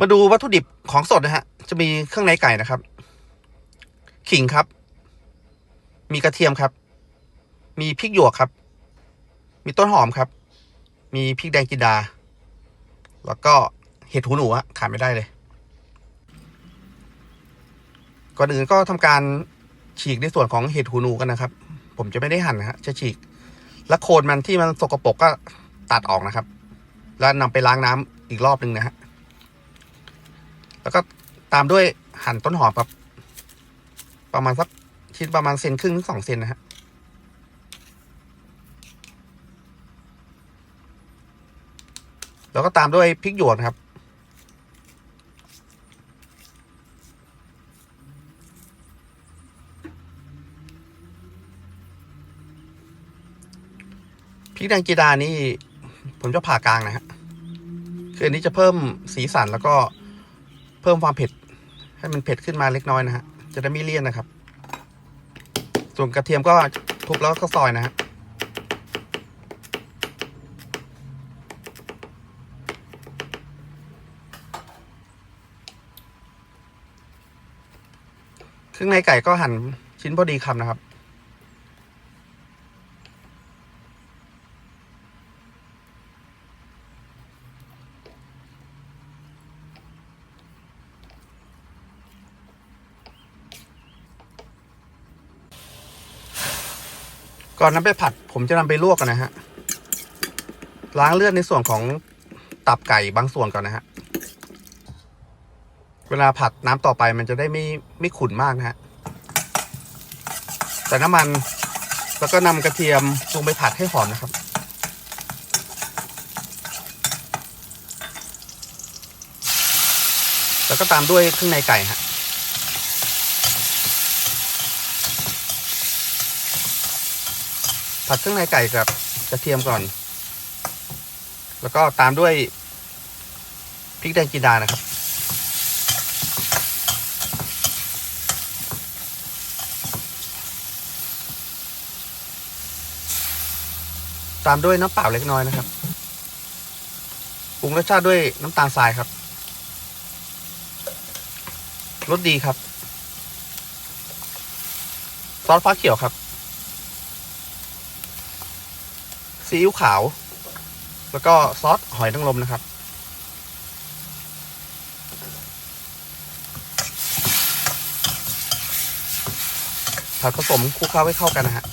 มาดูวัตถุดิบของสดนะฮะ จะมีเครื่องในไก่นะครับ ขิงครับ มีกระเทียมครับ มีพริกหยวกครับ มีต้นหอมครับ มีพริกแดงจินดา แล้วก็เห็ดหูหนูอะขาดไม่ได้เลย ก่อนอื่นก็ทำการฉีกในส่วนของเห็ดหูหนูกันนะครับ ผมจะไม่ได้หั่นนะฮะ จะฉีก แล้วโคนมันที่มันสกปรกก็ตัดออกนะครับ แล้วนำไปล้างน้ำอีกรอบหนึ่งนะฮะ แล้วก็ตามด้วยหั่นต้นหอมครับ ประมาณสักชิ้นประมาณเซนครึ่งถึงสองเซนนะฮะแล้วก็ตามด้วยพริกหยวกนครับ พริกแดงจีดานี่ ผมจะผ่ากลางนะฮะ คืออันนี้จะเพิ่มสีสันแล้วก็ พิ่มความเผ็ด ให้มันเผ็ดขึ้นมาเล็กน้อยนะฮะ จะได้ไม่เลี่ยนนะครับ ส่วนกระเทียมก็ทุบแล้วก็ซอยนะฮะเครื่องในไก่ก็หั่นชิ้นพอดีคำนะครับ ก่อนนำไปผัด ผมจะนำไปลวกกันนะฮะ ล้างเลือดในส่วนของตับไก่บางส่วนก่อนนะฮะ เวลาผัดน้ำต่อไปมันจะได้ไม่ไม่ขุ่นมากนะฮะ แต่น้ำมันแล้วก็นำกระเทียมลงไปผัดให้หอมนะครับแล้วก็ตามด้วยเครื่องในไก่ฮะ ผัดเครื่องในไก่กับกระเทียมก่อน แล้วก็ตามด้วยพริกแดงจีนดานะครับ ตามด้วยน้ำเปล่าเล็กน้อยนะครับปรุงรสชาติด้วยน้ำตาลทรายครับรสดีครับ ซอสฟ้าเขียวครับ ซีอิ๊วขาว แล้วก็ซอสหอยนางรมนะครับ ผัดผสมคลุกเคล้าให้เข้ากันนะฮะ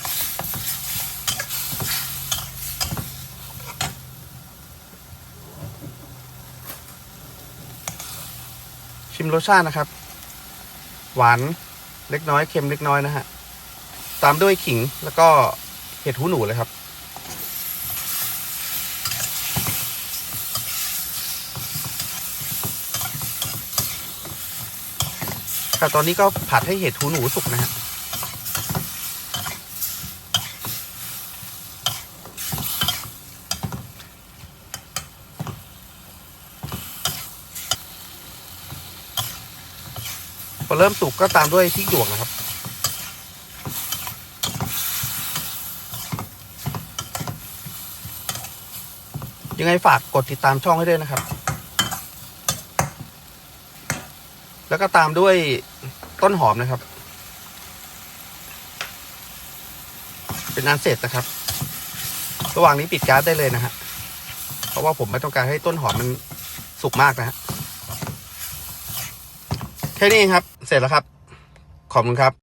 ชิมรสชาตินะครับ หวานเล็กน้อยเค็มเล็กน้อยนะฮะ ตามด้วยขิงแล้วก็เห็ดหูหนูเลยครับ แต่ตอนนี้ก็ผัดให้เห็ดหูหนูสุกนะฮะพอเริ่มสุกก็ตามด้วยพริกหยวกนะครับยังไงฝากกดติดตามช่องให้ด้วยนะครับ แล้วก็ตามด้วยต้นหอมนะครับ เป็นอันเสร็จนะครับ ระหว่างนี้ปิดก๊าซได้เลยนะฮะเพราะว่าผมไม่ต้องการให้ต้นหอมมันสุกมากนะฮะแค่นี้เองครับ เสร็จแล้วครับ ขอบคุณครับ